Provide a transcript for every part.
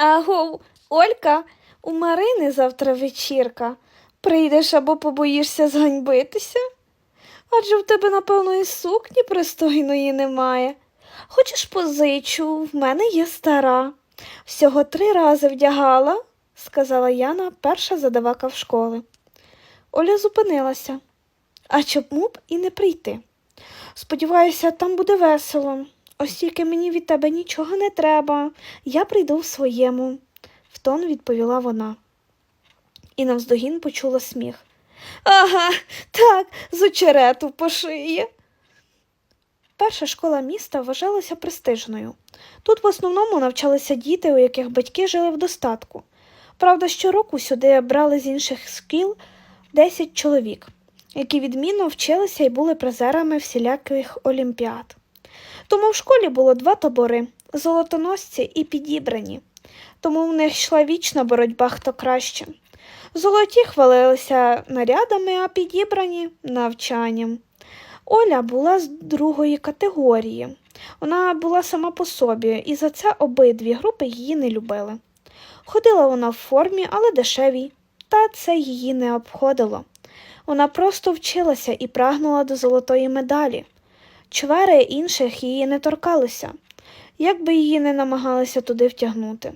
Агов, Олька, у Марини завтра вечірка. Прийдеш або побоїшся зганьбитися? Адже в тебе, напевно, і сукні пристойної немає. Хочеш позичу, в мене є стара. Всього три рази вдягала, сказала Яна, перша задавака в школи. Оля зупинилася. А чому б і не прийти? Сподіваюся, там буде весело. Ось тільки мені від тебе нічого не треба. Я прийду в своєму, втон відповіла вона. І навздогін почула сміх. Ага, так, з очерету по шиї. Перша школа міста вважалася престижною. Тут в основному навчалися діти, у яких батьки жили в достатку. Правда, щороку сюди брали з інших шкіл 10 чоловік, які відмінно вчилися і були призерами всіляких олімпіад. Тому в школі було два табори золотоносці і підібрані. Тому в них йшла вічна боротьба хто краще. Золоті хвалилися нарядами, а підібрані навчанням. Оля була з другої категорії. Вона була сама по собі, і за це обидві групи її не любили. Ходила вона в формі, але дешевій, та це її не обходило. Вона просто вчилася і прагнула до золотої медалі. Чвери інших її не торкалися, як би її не намагалися туди втягнути.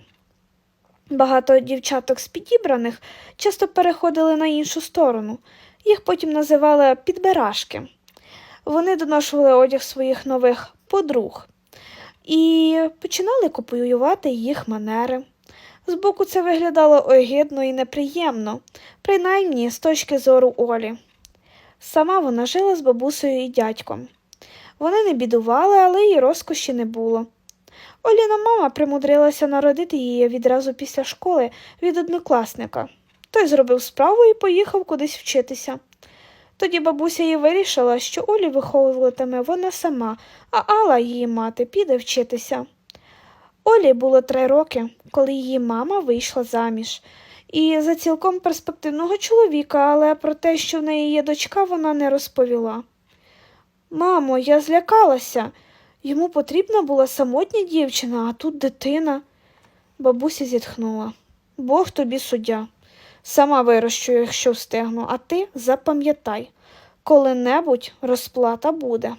Багато дівчаток з підібраних часто переходили на іншу сторону, їх потім називали підбирашки. Вони доношували одяг своїх нових подруг і починали копіювати їх манери. Збоку це виглядало огидно і неприємно, принаймні з точки зору Олі. Сама вона жила з бабусею і дядьком. Вони не бідували, але й розкоші не було. Оліна мама примудрилася народити її відразу після школи від однокласника. Той зробив справу і поїхав кудись вчитися. Тоді бабуся їй вирішила, що Олі виховуватиме вона сама, а Алла, її мати, піде вчитися. Олі було три роки, коли її мама вийшла заміж. І за цілком перспективного чоловіка, але про те, що в неї є дочка, вона не розповіла. Мамо, я злякалася. Йому потрібна була самотня дівчина, а тут дитина. Бабуся зітхнула. Бог тобі суддя. Сама вирощу, якщо встигну, а ти запам'ятай, коли-небудь розплата буде.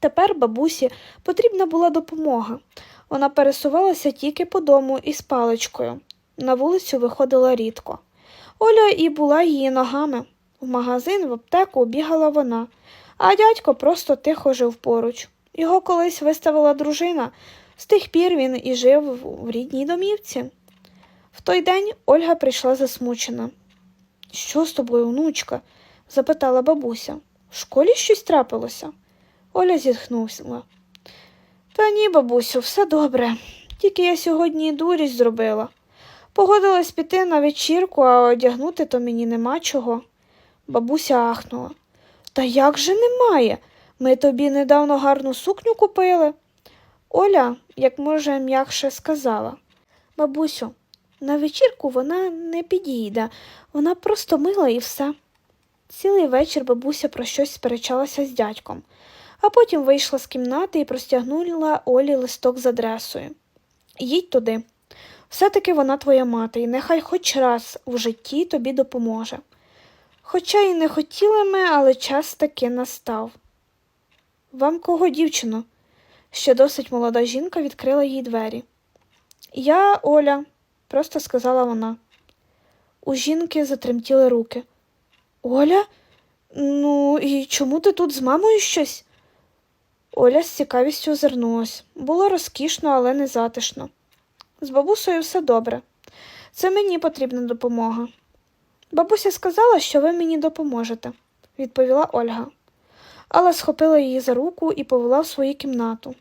Тепер бабусі потрібна була допомога. Вона пересувалася тільки по дому із паличкою. На вулицю виходила рідко. Оля і була її ногами. В магазин, в аптеку бігала вона, а дядько просто тихо жив поруч. Його колись виставила дружина, з тих пір він і жив в рідній домівці. В той день Ольга прийшла засмучена. Що з тобою, онучка? запитала бабуся. В школі щось трапилося? Оля зітхнула. Та ні, бабусю, все добре. Тільки я сьогодні дурість зробила. Погодилась піти на вечірку, а одягнути то мені нема чого. Бабуся ахнула. Та як же немає? Ми тобі недавно гарну сукню купили. Оля, як може, м'якше сказала. Бабусю, на вечірку вона не підійде, вона просто мила і все. Цілий вечір бабуся про щось сперечалася з дядьком, а потім вийшла з кімнати і простягнула Олі листок з адресою. Їдь туди. Все-таки вона твоя мати, і нехай хоч раз в житті тобі допоможе. Хоча й не хотіли ми, але час таки настав. Вам кого, дівчино? Ще досить молода жінка відкрила їй двері. Я Оля, просто сказала вона. У жінки затремтіли руки. Оля? Ну, і чому ти тут з мамою щось? Оля з цікавістю озирнулась. Було розкішно, але не затишно. З бабусею все добре. Це мені потрібна допомога. Бабуся сказала, що ви мені допоможете, відповіла Ольга. Алла схопила її за руку і повела в свою кімнату.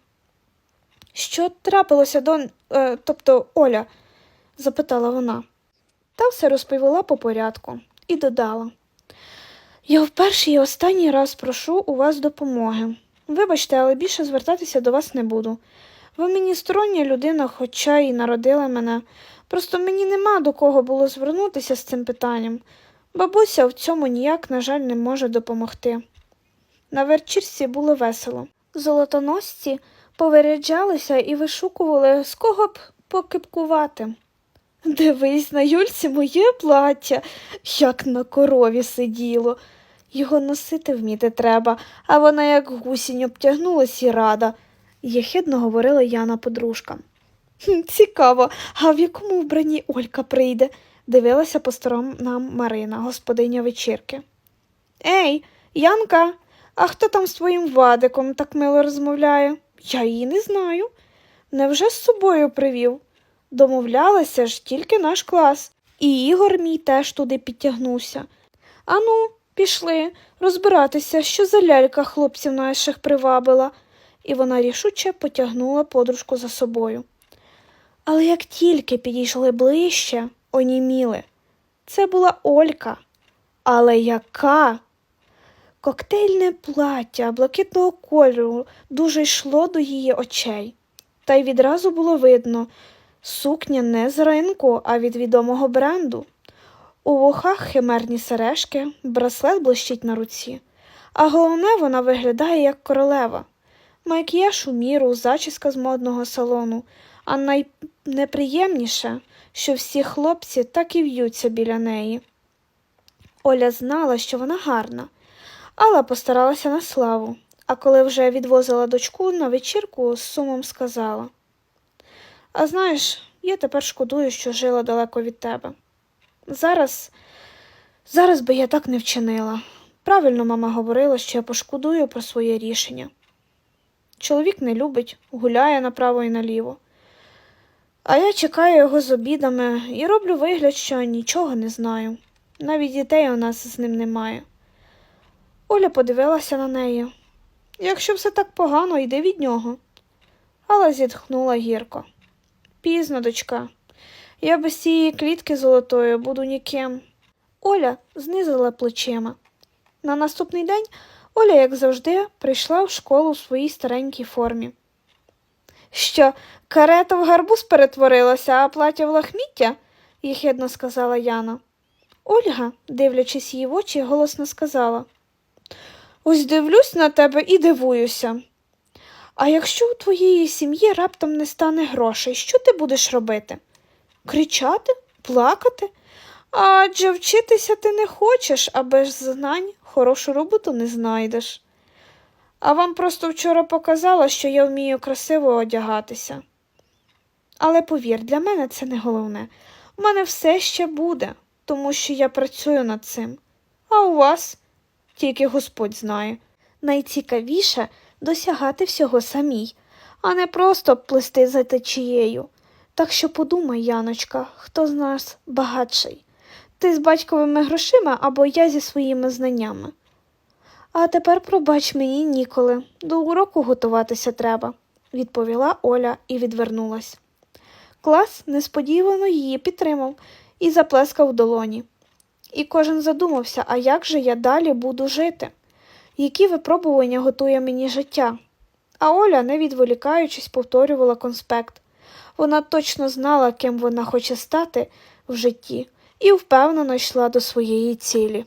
Що трапилося, дон, е, тобто Оля? запитала вона. Та все розповіла по порядку і додала. Я в перший і останній раз прошу у вас допомоги. Вибачте, але більше звертатися до вас не буду. Ви мені стороння людина, хоча й народили мене. Просто мені нема до кого було звернутися з цим питанням. Бабуся в цьому ніяк, на жаль, не може допомогти. На вечірці було весело. Золотоносці повиряджалися і вишукували, з кого б покипкувати. Дивись на Юльці моє плаття, як на корові сиділо. Його носити вміти треба, а вона як гусінь обтягнулась і рада, єхидно говорила Яна подружка. «Хм, Цікаво, а в якому вбранні Олька прийде? дивилася по сторонам Марина, господиня вечірки. Ей, Янка, а хто там з твоїм вадиком так мило розмовляє? Я її не знаю. Невже з собою привів? Домовлялася ж тільки наш клас, і Ігор мій теж туди підтягнувся. Ану, пішли розбиратися, що за лялька хлопців наших привабила, і вона рішуче потягнула подружку за собою. Але як тільки підійшли ближче, оніміли. Це була Олька. Але яка? Коктейльне плаття блакитного кольору дуже йшло до її очей. Та й відразу було видно сукня не з ринку, а від відомого бренду. У вухах химерні сережки, браслет блищить на руці, а головне, вона виглядає як королева. Макіяж у міру, зачіска з модного салону, а найнеприємніше, що всі хлопці так і в'ються біля неї. Оля знала, що вона гарна, але постаралася на славу, а коли вже відвозила дочку на вечірку, з сумом сказала А знаєш, я тепер шкодую, що жила далеко від тебе. Зараз, зараз би я так не вчинила. Правильно мама говорила, що я пошкодую про своє рішення. Чоловік не любить, гуляє направо і наліво. А я чекаю його з обідами і роблю вигляд, що нічого не знаю. Навіть дітей у нас з ним немає. Оля подивилася на неї. Якщо все так погано, йди від нього. Але зітхнула гірко. Пізно, дочка. Я без цієї клітки золотої буду ніким. Оля знизила плечима. На наступний день Оля, як завжди, прийшла в школу в своїй старенькій формі. Що, карета в гарбуз перетворилася, а плаття в лахміття? їхидно сказала Яна. Ольга, дивлячись її в очі, голосно сказала. Ось дивлюсь на тебе і дивуюся. А якщо у твоєї сім'ї раптом не стане грошей, що ти будеш робити? Кричати, плакати? Адже вчитися ти не хочеш, а без знань хорошу роботу не знайдеш. А вам просто вчора показала, що я вмію красиво одягатися. Але повір, для мене це не головне. У мене все ще буде, тому що я працюю над цим. А у вас тільки Господь знає. Найцікавіше досягати всього самій, а не просто плисти за течією. Так що подумай, Яночка, хто з нас багатший? Ти з батьковими грошима або я зі своїми знаннями. А тепер, пробач мені ніколи, до уроку готуватися треба, відповіла Оля і відвернулась. Клас несподівано її підтримав і заплескав долоні. І кожен задумався, а як же я далі буду жити? Які випробування готує мені життя? А Оля, не відволікаючись, повторювала конспект. Вона точно знала, ким вона хоче стати в житті, і впевнено йшла до своєї цілі.